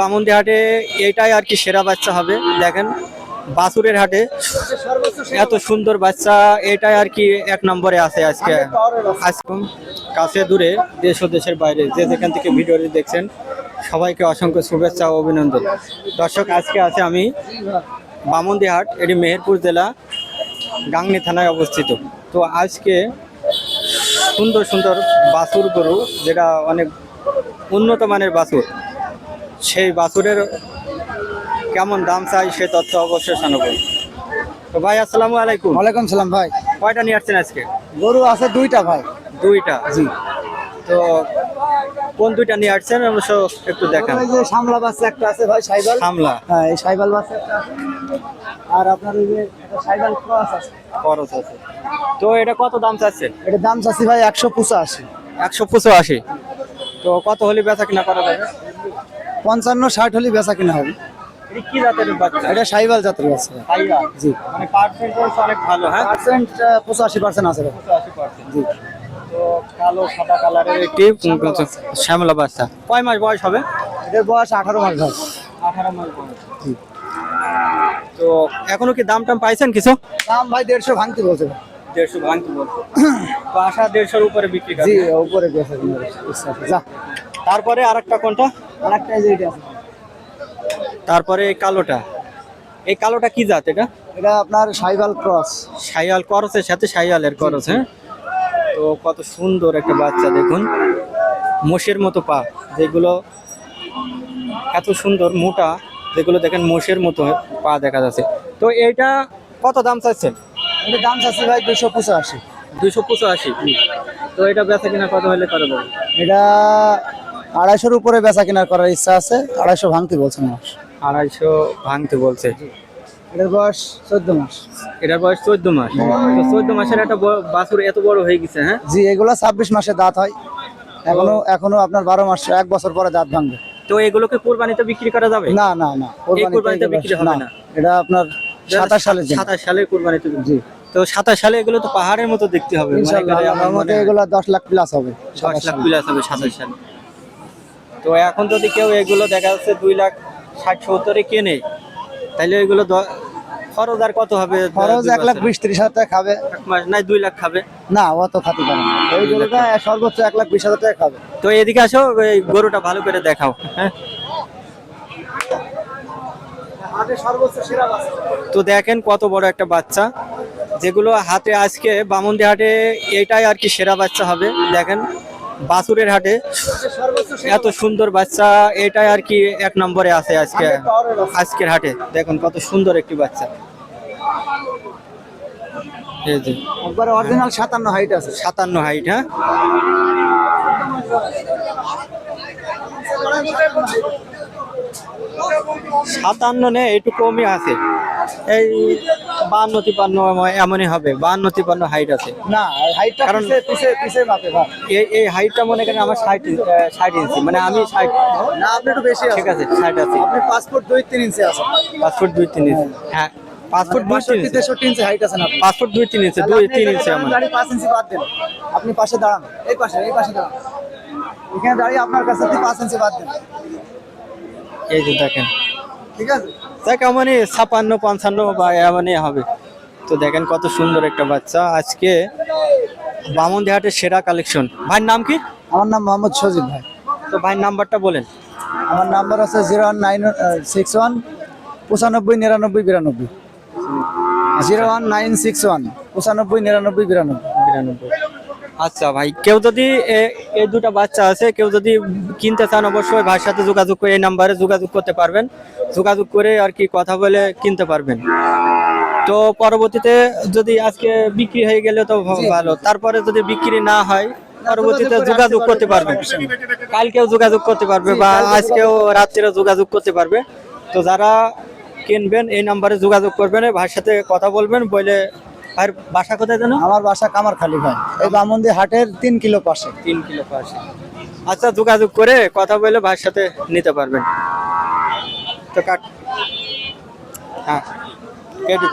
বামুন্দি হাটে এটাই আর কি সেরা বাচ্চা হবে, দেখেন। বাসুরের হাটে এত সুন্দর বাচ্চা, এটাই আর কি এক নম্বরে আছে আজকে। আজকে কাছে দূরে, দেশ ও দেশের বাইরে, যে যেখান থেকে ভিডিওটি দেখছেন, সবাইকে অসংখ্য শুভেচ্ছা ও অভিনন্দন। দর্শক, আজকে আছে আমি বামুন্দি হাট এটি মেহেরপুর জেলা, গাংনি থানায় অবস্থিত। তো আজকে সুন্দর সুন্দর বাছুর গরু, যেটা অনেক উন্নত মানের বাছুর সেই বাছুরের কেমন দাম চাই সে তথ্য অবশ্যই জানাব। তো ভাই আসসালামু আলাইকুম। ওয়ালাইকুম সালাম ভাই। কয়টা নিয়ে আসছেন আজকে? গরু আছে দুইটা ভাই। দুইটা? জি। তো কোন দুইটা নিয়ে আসছেন? অবশ্য একটু দেখান। এই যে সামলা বাচ্চা একটা আছে ভাই সাইবাল। সামলা। হ্যাঁ এই সাইবাল বাচ্চা একটা। আর আপনার এই যে সাইবাল ক্রস আছে। খরচ আছে। তো এটা কত দাম চাচ্ছেন? এটা দাম চাচ্ছি ভাই একশো পঁচাশি। একশো পঁচাশি। তো কত হলে বেচা কিনা করা যাবে? পঞ্চান্ন ষাট হলে বেচা কিনা হবে। এটা কি জাতের বাচ্চা? এটা সাইবাল জাতের বাচ্চা। জি। মানে পার্সেন্টেজ অনেক ভালো হ্যাঁ? পার্সেন্ট পঁচাশি পার্সেন্ট আছে। জি। তো কালো সাদা কালারের একটি শ্যামলা বাচ্চা। কয় মাস বয়স হবে? এটার বয়স আঠারো মাস ভাই আঠারো মাস বয়স। তো এখনও কি দাম টাম পাইছেন কিছু? দাম ভাই দেড়শো ভাঙতে বলছে। দেড়শো ভাঙতে বলছে। আশা দেড়শোর উপরে বিক্রি জি উপরে। যা। তারপরে আরেকটা কোনটা? আর একটা যে আছে। তারপরে এই কালোটা। এই কালোটা কি জাত এটা? এটা আপনার সাইবাল ক্রস। সাইয়াল করসের সাথে সাইয়ালের করস হ্যাঁ? তো কত সুন্দর একটা বাচ্চা দেখুন। মোষের মতো পা যেগুলো এত সুন্দর মোটা যেগুলো দেখেন মোষের মতো পা দেখা যাচ্ছে। তো এইটা কত দাম চাচ্ছেন? এটা দাম চাচ্ছি ভাই দুশো পঁচাশি। দুইশো পঁচাশি। তো এটা বেচা কিনা কত হলে করে দেবো এটা আড়াইশোর উপরে বেচা কেনা করার ইচ্ছা আছে আড়াইশো ভাঙতে বলছে মাস আড়াইশো ভাঙতে বলছে। এটার বয়স চোদ্দ মাস। এটার বয়স চোদ্দ মাস। তো চোদ্দ মাসের একটা বাছুর এত বড় হয়ে গেছে হ্যাঁ? জি এগুলো ছাব্বিশ মাসে দাঁত হয়। এখনও এখনও আপনার বারো মাস এক বছর পরে দাঁত ভাঙবে। তো এগুলোকে কোরবানিতে বিক্রি করা যাবে? না না না কোরবানিতে কোরবানিতে বিক্রি হবে না? এটা আপনার সাতাশ জন্য সাতাশ সালে কোরবানিতে জি। তো সাতাশ সালে এগুলো তো পাহাড়ের মতো দেখতে হবে। মনে এগুলো দশ লাখ প্লাস হবে। দশ লাখ প্লাস হবে সাতাশ সালে। তো এখন যদি কেউ এগুলো দেখা যাচ্ছে দুই লাখ ষাট সত্তরে কেনে তাহলে এগুলো খরচ আর কত হবে? খরচ এক লাখ? বিশ ত্রিশ হাজার টাকা খাবে। এক মাস নাই দুই লাখ খাবে? না অত খাতে পারে না। এই গরুটা সর্বোচ্চ এক লাখ বিশ হাজার টাকা খাবে। তো এদিকে আসো এই গরুটা ভালো করে দেখাও। হ্যাঁ। তো দেখেন কত বড় একটা বাচ্চা। যেগুলো হাতে আজকে বামুন্দি হাটে এটাই আর কি সেরা বাচ্চা হবে। দেখেন বাসুরের হাটে। এত সুন্দর বাচ্চা এটাই আর কি এক নম্বরে আছে আজকে আজকের হাটে। দেখুন কত সুন্দর একটি বাচ্চা। এই যে। একবারে অরিজিনাল সাতান্ন হাইট আছে। সাতান্ন হাইট হ্যাঁ? সাতান্ন নে একটু কমই আছে। এই বান্ন তিপান্ন এমনই হবে। বান্ন তিপান্ন হাইট আছে। না হাইটটা কারণ- এই এই হাইটটা মনে করেন আমার ষাট ষাট ইঞ্চি মানে আমি ষাট না আপনি একটু বেশি ঠিক আছে ষাট আছে। আপনি পাসপোর্ট দুই তিন ইঞ্চি আছে পাঁচ ফুট দুই তিন ইঞ্চি হ্যাঁ। পাঁচ ফুট দুই তিন তেষট্টি ইঞ্চি হাইট আছে না? পাঁচ ফুট দুই তিন ইঞ্চি দুই তিন ইঞ্চি আমার দাঁড়িয়ে পাঁচ ইঞ্চি বাদ দেন। আপনি পাশে দাঁড়ান। এই পাশে এই পাশে দাঁড়ান। এখানে দাঁড়িয়ে আপনার কাছে পাঁচ ইঞ্চি বাদ দেন। এই যে দেখেন ঠিক আছে? দেখ এমনই ছাপান্ন পঞ্চান্ন বা এমনই হবে। তো দেখেন কত সুন্দর একটা বাচ্চা। আজকে বামনদিহাটের সেরা কালেকশন ভাইয়ের নাম কি? আমার নাম মোহাম্মদ সজিব ভাই। তো ভাইয়ের নাম্বারটা বলেন। আমার নাম্বার আছে zero one nine six one পঁচানব্বই নিরানব্বই বিরানব্বই। Zero one nine six one পঁচানব্বই নিরানব্বই বিরানব্বই। বিরানব্বই। আচ্ছা ভাই কেউ যদি এই দুটো বাচ্চা আছে কেউ যদি কিনতে চান অবশ্যই ভাইয়ের সাথে যোগাযোগ করে এই নাম্বারে যোগাযোগ করতে পারবেন। যোগাযোগ করে আর কি কথা বলে কিনতে পারবেন। তো পরবর্তীতে যদি আজকে বিক্রি হয়ে গেলে তো ভালো। তারপরে যদি বিক্রি না হয় পরবর্তীতে যোগাযোগ করতে পারবেন। কালকেও যোগাযোগ করতে পারবে বা আজকেও রাত্রে যোগাযোগ করতে পারবে। তো যারা কিনবেন এই নাম্বারে যোগাযোগ করবেন ভাইয়ের সাথে কথা বলবেন বলে ভাইয়ের বাসা কোথায় জানো আমার বাসা কামারখালী ভাই। এই বামন্দি হাটের তিন কিলো পাশে। তিন কিলো পাশে। আচ্ছা যোগাযোগ করে কথা বলে ভাইয়ের সাথে নিতে পারবেন। তো কাট হ্যাঁ কেটে